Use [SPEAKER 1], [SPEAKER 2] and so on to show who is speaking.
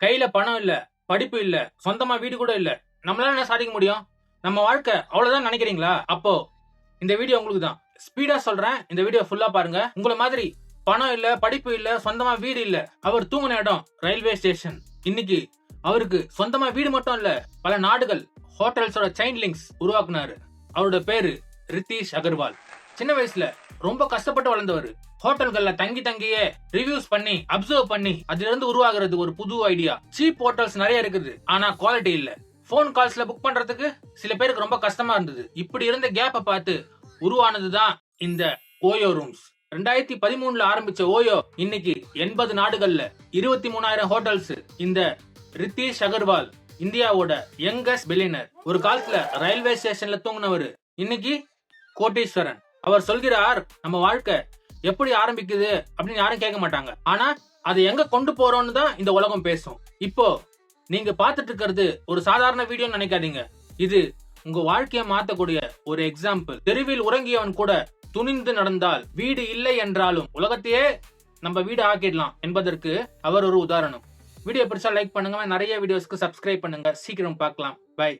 [SPEAKER 1] கையில பணம் இல்ல படிப்பு இல்ல சொந்தமா வீடு கூட இல்ல. நம்மளால என்ன சாதிக்க முடியும்? நம்ம வாழ்க்கை அவ்வளவுதான் நினைக்கிறீங்களா? அப்போ இந்த வீடியோ உங்களுக்கு தான் ஸ்பீடா சொல்றேன். இந்த வீடியோ ஃபுல்லா பாருங்க. உங்களை மாதிரி பணம் இல்ல படிப்பு இல்ல சொந்தமா வீடு இல்ல அவர் தூங்கின இடம் ரயில்வே ஸ்டேஷன் இன்னைக்கு அவருக்கு சொந்தமா வீடு மட்டும் இல்ல பல நாடுகள் ஹோட்டல்ஸோட செயின் லிங்க்ஸ் உருவாக்குனாரு. அவரோட பேரு ரித்தீஷ் அகர்வால். சின்ன வயசுல ரொம்ப கஷ்டப்பட்டு வளர்ந்தவர். ஹோட்டல்கள்ல தங்கி தங்கியே ரிவ்யூஸ் பண்ணி அப்சர்வ் பண்ணி அதுல இருந்து உருவாகிறது ஒரு புது ஐடியா சீப் ஹோட்டல்ஸ் நிறைய இருக்குது ஆனா குவாலிட்டி இல்ல. ஃபோன் கால்ஸ்ல புக் பண்றதுக்கு சில பேருக்கு ரொம்ப கஷ்டமா இருந்தது. இப்படி இருந்த கேப்பை பார்த்து உருவானதுதான் இந்த ஓயோ ரூம்ஸ் ரெண்டாயிரத்தி பதிமூணுல ஆரம்பிச்ச ஓயோ இன்னைக்கு எண்பது நாடுகள்ல இருபத்தி மூணாயிரம் ஹோட்டல்ஸ் இந்த ரித்தீஷ் அகர்வால் இந்தியாவோட யங்கஸ்ட் பில்லியனர் ஒரு காலத்துல ரயில்வே ஸ்டேஷன்ல தூங்கினவர். இன்னைக்கு கோட்டீஸ்வரன். அவர் சொல்கிறார் நம்ம வாழ்க்கை எப்படி ஆரம்பிக்குது அப்படின்னு யாரும் கேட்க மாட்டாங்க. ஆனா அதை எங்க கொண்டு போறோம்னு தான் இந்த உலகம் பேசும். இப்போ நீங்க பார்த்துட்டு இருக்கிறது ஒரு சாதாரண வீடியோன்னு நினைக்காதீங்க. இது உங்க வாழ்க்கையை மாத்தக்கூடிய ஒரு எக்ஸாம்பிள் தெருவில் உறங்கியவன் கூட துணிந்து நடந்தால் வீடு இல்லை என்றாலும் உலகத்தையே நம்ம வீடு ஆக்கிடலாம் என்பதற்கு அவர் ஒரு உதாரணம். வீடியோ பிடிச்சா லைக் பண்ணுங்க நிறைய வீடியோஸ்க்கு சப்ஸ்கிரைப் பண்ணுங்க. சீக்கிரம் பார்க்கலாம். பை